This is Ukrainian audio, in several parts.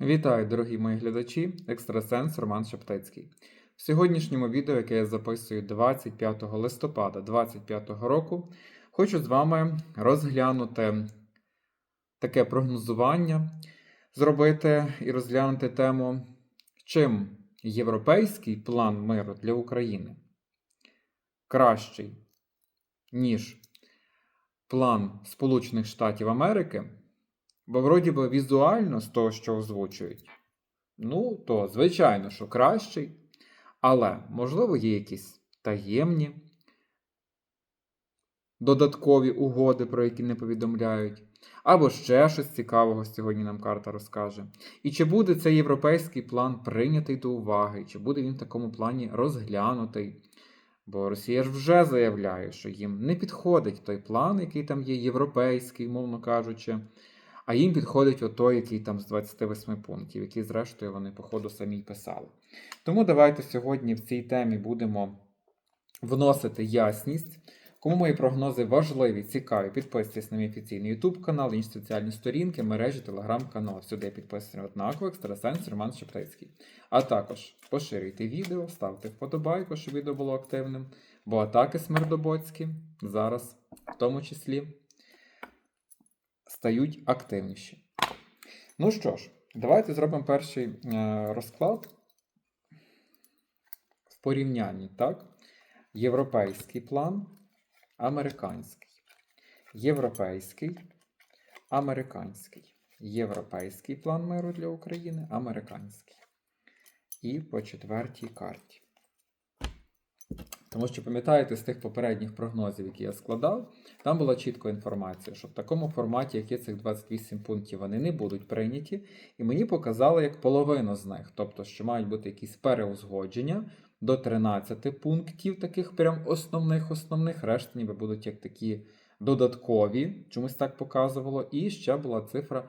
Вітаю, дорогі мої глядачі, екстрасенс Роман Шептицький. В сьогоднішньому відео, яке я записую 25 листопада 2025 року, хочу з вами розглянути таке прогнозування, зробити і розглянути тему, чим європейський план миру для України кращий, ніж план Сполучених Штатів Америки. Бо, вроді би, візуально з того, що озвучують, ну, то, звичайно, що кращий. Але, можливо, є якісь таємні додаткові угоди, про які не повідомляють. Або ще щось цікавого сьогодні нам карта розкаже. І чи буде цей європейський план прийнятий до уваги, чи буде він в такому плані розглянутий? Бо Росія ж вже заявляє, що їм не підходить той план, який там є європейський, мовно кажучи. А їм підходить отой, який там з 28 пунктів, який, зрештою, вони, по ходу, самі писали. Тому давайте сьогодні в цій темі будемо вносити ясність. Кому мої прогнози важливі, цікаві, підписуйтесь на мій офіційний YouTube канал, інші соціальні сторінки, мережі, телеграм-канал. Сюди підписаний однаково, екстрасенс Роман Шептицький. А також поширюйте відео, ставте вподобайку, щоб відео було активним. Бо атаки смердобоцькі зараз, в тому числі стають активніші. Ну що ж, давайте зробимо перший е, розклад в порівнянні, так? Європейський план, американський. Європейський, американський. Європейський план миру для України, американський. І по четвертій карті. Тому що, пам'ятаєте, з тих попередніх прогнозів, які я складав, там була чітка інформація, що в такому форматі, як є цих 28 пунктів, вони не будуть прийняті. І мені показали як половину з них. Тобто, що мають бути якісь переузгодження до 13 пунктів, таких прям основних, основних, решта ніби будуть як такі додаткові, чомусь так показувало. І ще була цифра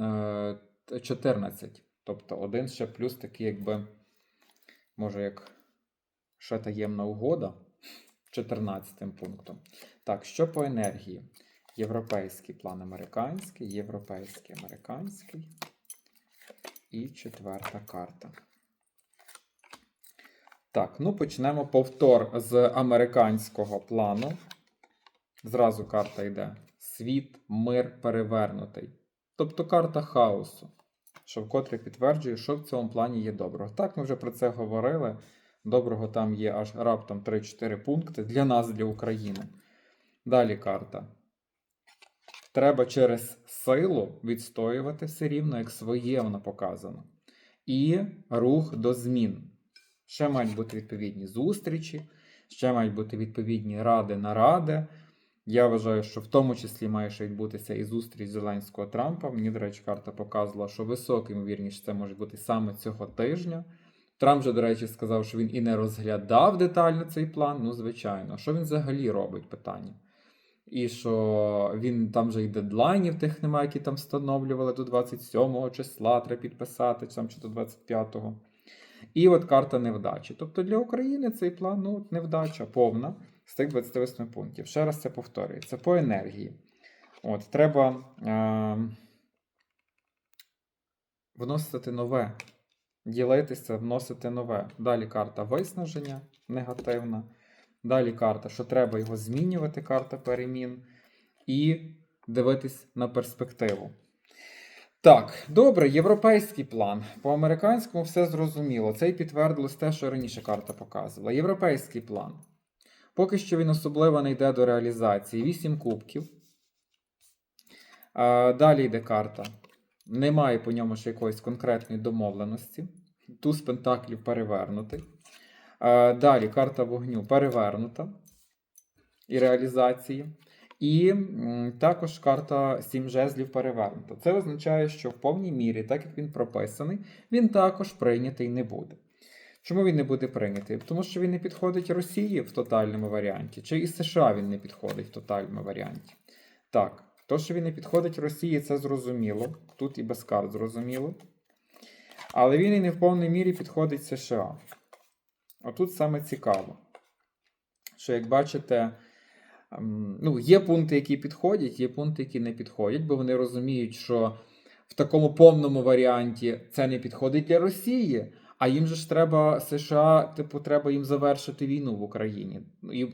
е, 14. Тобто один ще плюс такий, якби, може, як ще таємна угода 14 пунктом. Так, що по енергії? Європейський план американський, європейський американський. І четверта карта. Так, ну почнемо повтор з американського плану. Зразу карта йде. Світ, мир перевернутий. Тобто карта хаосу, що вкотре підтверджує, що в цьому плані є доброго. Так, ми вже про це говорили. Доброго там є аж раптом 3-4 пункти для нас, для України. Далі карта. Треба через силу відстоювати все рівно, як своє воно показано. І рух до змін. Ще мають бути відповідні зустрічі, ще мають бути відповідні ради наради. Я вважаю, що в тому числі має ще відбутися і зустріч Зеленського Трампа. Мені, до речі, карта показувала, що висока ймовірність це може бути саме цього тижня. Трамп же, до речі, сказав, що він і не розглядав детально цей план. Ну, звичайно, що він взагалі робить питання? І що він там же і дедлайнів тих немає, які там встановлювали до 27 числа, треба підписати, там, чи до 25-го. І от карта невдачі. Тобто для України цей план ну, невдача повна з тих 28 пунктів. Ще раз це повторюється. По енергії. От, Треба е- вносити нове ділитися, вносити нове. Далі карта виснаження негативна. Далі карта, що треба його змінювати, карта перемін. І дивитись на перспективу. Так, добре, європейський план. По американському все зрозуміло. Це й підтвердилось те, що раніше карта показувала. Європейський план. Поки що він особливо не йде до реалізації. 8 кубків. Далі йде карта. Немає по ньому ще якоїсь конкретної домовленості. Туз пентаклів перевернутий. Е, Далі карта вогню перевернута і реалізації. І також карта сім жезлів перевернута. Це означає, що в повній мірі, так як він прописаний, він також прийнятий не буде. Чому він не буде прийнятий? Тому що він не підходить Росії в тотальному варіанті, чи і США він не підходить в тотальному варіанті. Так. То, що він не підходить Росії, це зрозуміло. Тут і без карт зрозуміло. Але він і не в повній мірі підходить США. Отут саме цікаво, що, як бачите, ем, ну, є пункти, які підходять, є пункти, які не підходять, бо вони розуміють, що в такому повному варіанті це не підходить для Росії. А їм же ж треба США, типу, треба їм завершити війну в Україні. Ну, І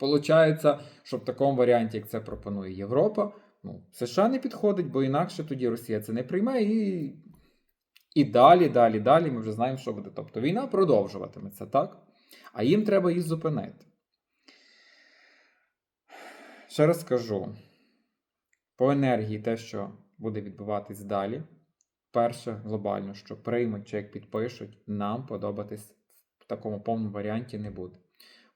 виходить, що в такому варіанті, як це пропонує Європа, ну, США не підходить, бо інакше тоді Росія це не прийме і. І далі, далі, далі ми вже знаємо, що буде. Тобто війна продовжуватиметься, так? А їм треба її зупинити. Ще раз скажу: по енергії те, що буде відбуватись далі, перше глобально, що приймуть чи як підпишуть, нам подобатись в такому повному варіанті не буде.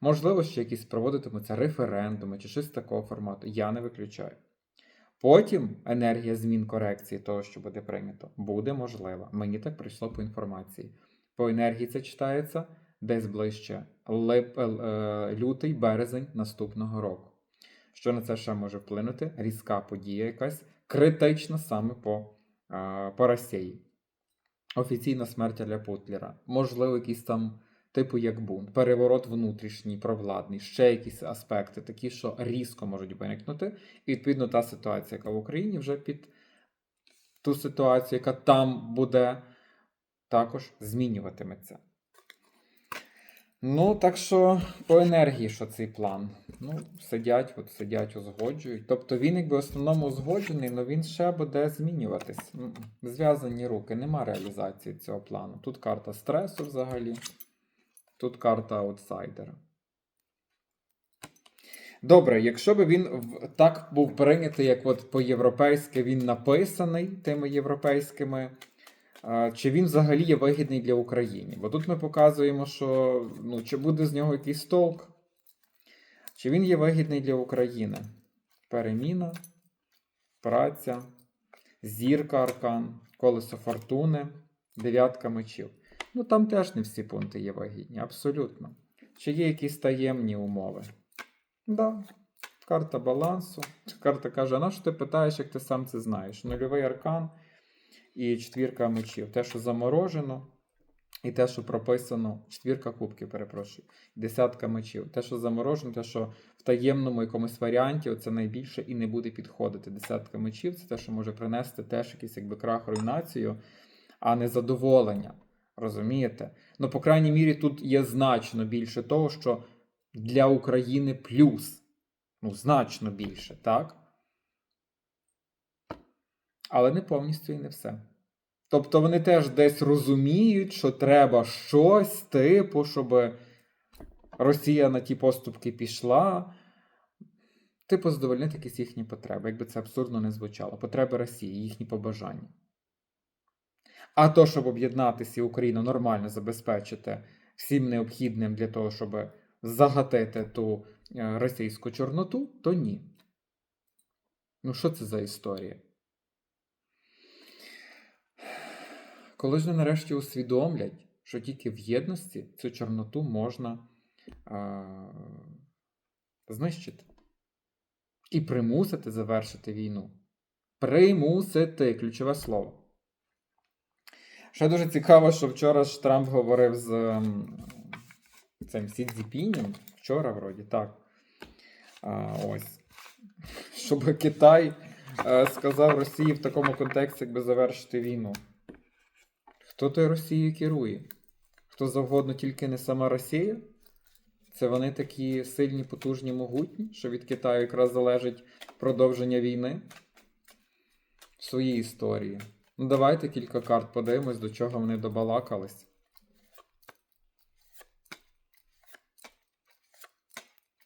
Можливо, ще якісь проводитимуться референдуми чи щось такого формату. Я не виключаю. Потім енергія змін корекції того, що буде прийнято, буде можлива. Мені так прийшло по інформації. По енергії це читається десь ближче лип, е, е, лютий, березень наступного року. Що на це ще може вплинути? Різка подія якась критична саме по, е, по Росії. Офіційна смерть Аля Путлера. Можливо, якісь там, типу як бунт, переворот внутрішній, провладний, ще якісь аспекти, такі, що різко можуть виникнути. І відповідно та ситуація, яка в Україні вже під ту ситуацію, яка там буде, також змінюватиметься. Ну, так що по енергії, що цей план? Ну, сидять, от сидять, узгоджують. Тобто він якби в основному узгоджений, але він ще буде змінюватись. Зв'язані руки, нема реалізації цього плану. Тут карта стресу взагалі, тут карта аутсайдера. Добре, якщо б він так був прийнятий, як от по-європейськи він написаний тими європейськими Чи він взагалі є вигідний для України? Бо тут ми показуємо, що ну, чи буде з нього якийсь толк, чи він є вигідний для України? Переміна, праця, зірка аркан, колесо фортуни, дев'ятка мечів. Ну там теж не всі пункти є вигідні, абсолютно. Чи є якісь таємні умови? Да. Карта балансу. Карта каже: на що ти питаєш, як ти сам це знаєш? Нульовий аркан і четвірка мечів. Те, що заморожено, і те, що прописано, четвірка кубків, перепрошую, десятка мечів. Те, що заморожено, те, що в таємному якомусь варіанті це найбільше і не буде підходити. Десятка мечів це те, що може принести теж якийсь якби крах, руйнацію, а не задоволення. Розумієте? Ну, по крайній мірі, тут є значно більше того, що для України плюс. Ну, значно більше, так? Але не повністю і не все. Тобто вони теж десь розуміють, що треба щось, типу, щоб Росія на ті поступки пішла. Типу, задовольнити якісь їхні потреби, якби це абсурдно не звучало. Потреби Росії, їхні побажання. А то, щоб об'єднатися і Україну нормально забезпечити всім необхідним для того, щоб загатити ту е, російську чорноту, то ні. Ну, що це за історія? Коли ж вони нарешті усвідомлять, що тільки в єдності цю чорноту можна а, знищити і примусити завершити війну. Примусити ключове слово. Ще дуже цікаво, що вчора ж Трамп говорив з ем, цим Сі Цзіпінем. Вчора, вроді, так. А, ось. Щоб Китай е, сказав Росії в такому контексті, якби завершити війну. Хто той Росією керує? Хто завгодно, тільки не сама Росія? Це вони такі сильні, потужні, могутні, що від Китаю якраз залежить продовження війни в своїй історії. Ну, давайте кілька карт подивимось, до чого вони добалакались.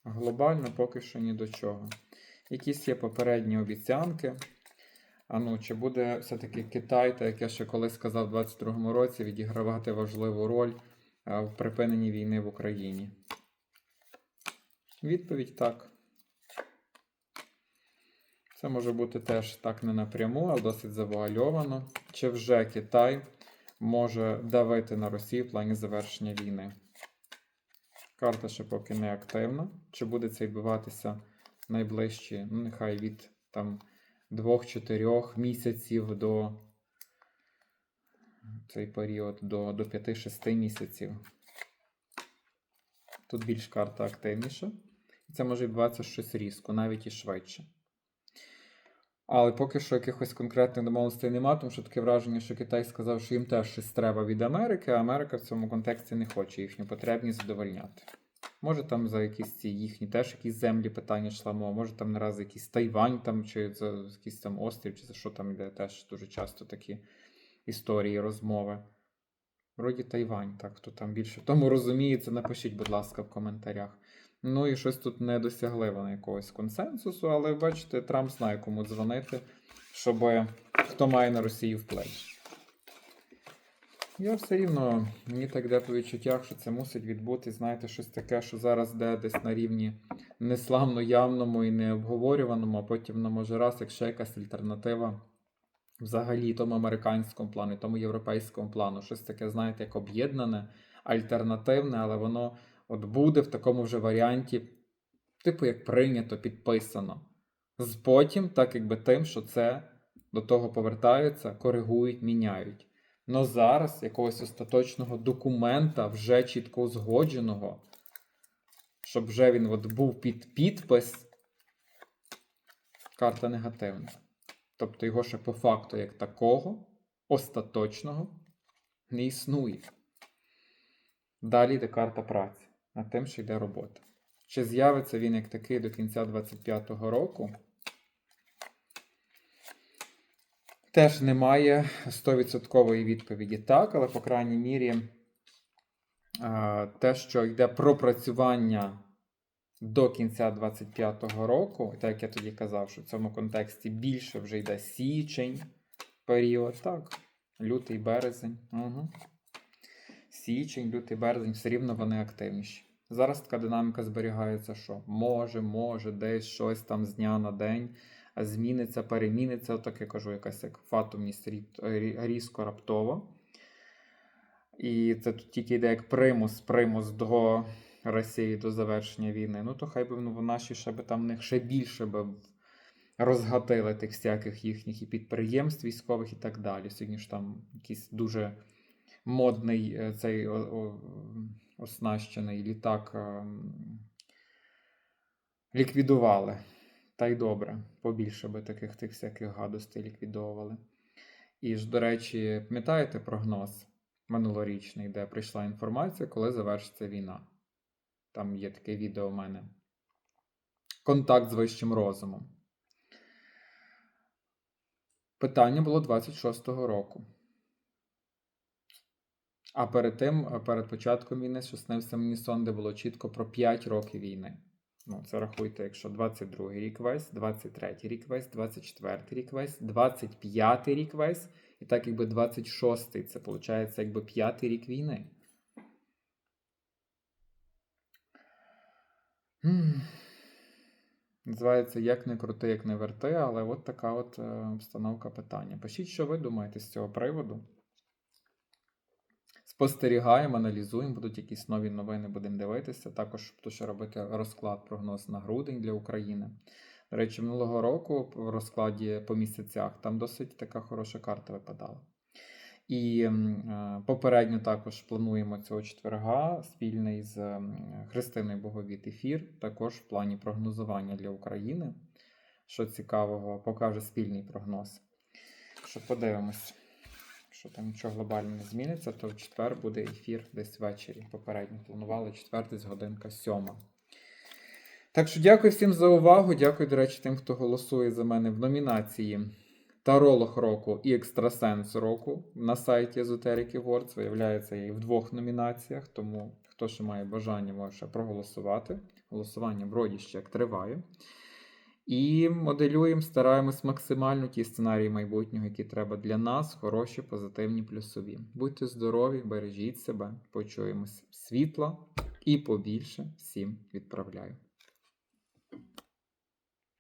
Глобально поки що ні до чого. Якісь є попередні обіцянки. А ну, чи буде все-таки Китай, так як я ще колись сказав у 22-му році, відігравати важливу роль в припиненні війни в Україні? Відповідь так. Це може бути теж так не напряму, але досить завуальовано. Чи вже Китай може давити на Росію в плані завершення війни? Карта ще поки не активна. Чи буде це відбуватися найближчі, ну, нехай від там двох-чотирьох місяців до цей період до, до 5-6 місяців. Тут більш карта активніша. І це може відбуватися щось різко, навіть і швидше. Але поки що якихось конкретних домовленостей немає, тому що таке враження, що Китай сказав, що їм теж щось треба від Америки, а Америка в цьому контексті не хоче їхню потребність задовольняти. Може там за якісь ці їхні теж якісь землі питання йшла мова, може там наразі якийсь Тайвань там, чи за якийсь там острів, чи за що там іде, теж дуже часто такі історії, розмови. Вроді Тайвань, так, хто там більше в тому розуміється, напишіть, будь ласка, в коментарях. Ну і щось тут не досягли вони якогось консенсусу, але бачите, Трамп знає, кому дзвонити, щоб хто має на Росію вплив. Я все рівно, мені так йде по відчуттях, що це мусить відбути, знаєте, щось таке, що зараз де десь на рівні неславно явному і необговорюваному, а потім воно може раз, якщо якась альтернатива взагалі тому американському плану, тому європейському плану, щось таке, знаєте, як об'єднане, альтернативне, але воно от буде в такому вже варіанті, типу, як прийнято, підписано. З потім, так якби тим, що це до того повертаються, коригують, міняють. Но зараз якогось остаточного документа, вже чітко узгодженого, щоб вже він от був під підпис, карта негативна. Тобто його ще по факту як такого, остаточного, не існує. Далі йде карта праці над тим, що йде робота. Чи з'явиться він як такий до кінця 25-го року? Теж немає 100% відповіді так, але, по крайній мірі, те, що йде пропрацювання до кінця 25-го року, так як я тоді казав, що в цьому контексті більше вже йде січень період, так, лютий березень. Угу. Січень, лютий березень, все рівно вони активніші. Зараз така динаміка зберігається, що може, може, десь щось там з дня на день зміниться, переміниться, отак я кажу, якась як фатумність рі- різко раптово. І це тут тільки йде як примус, примус до Росії до завершення війни. Ну, то хай би ну, наші ще би там них ще більше би розгатили тих всяких їхніх і підприємств військових і так далі. Сьогодні ж там якийсь дуже модний е, цей оснащений літак ем, ліквідували. Та й добре, побільше би таких тих всяких гадостей ліквідовували. І ж, до речі, пам'ятаєте прогноз минулорічний, де прийшла інформація, коли завершиться війна? Там є таке відео у мене. Контакт з вищим розумом. Питання було 26-го року. А перед тим, перед початком війни, що снився мені сон, де було чітко про 5 років війни. Ну, це рахуйте, якщо 22 рік весь, 23 рік весь, 24 рік весь, 25 рік весь, і так якби 26-й, це виходить якби п'ятий рік війни. Називається Як не крути, як не верти, але от така от е, обстановка питання. Пишіть, що ви думаєте з цього приводу. Спостерігаємо, аналізуємо, будуть якісь нові новини, будемо дивитися. Також ще робити розклад прогноз на грудень для України. До речі, минулого року в розкладі по місяцях там досить така хороша карта випадала. І е, попередньо також плануємо цього четверга спільний з Христиною Боговіт ефір, також в плані прогнозування для України. Що цікавого, покаже спільний прогноз. Що подивимось. Якщо там нічого глобально не зміниться, то в четвер буде ефір десь ввечері. Попередньо планували четвер, десь годинка сьома. Так що дякую всім за увагу. Дякую, до речі, тим, хто голосує за мене в номінації Таролог року і Екстрасенс року на сайті Esoteric Awards. Виявляється, я і в двох номінаціях, тому хто ще має бажання, може ще проголосувати. Голосування вроді ще як триває. І моделюємо, стараємось максимально ті сценарії майбутнього, які треба для нас, хороші, позитивні, плюсові. Будьте здорові, бережіть себе, почуємось світла і побільше всім відправляю.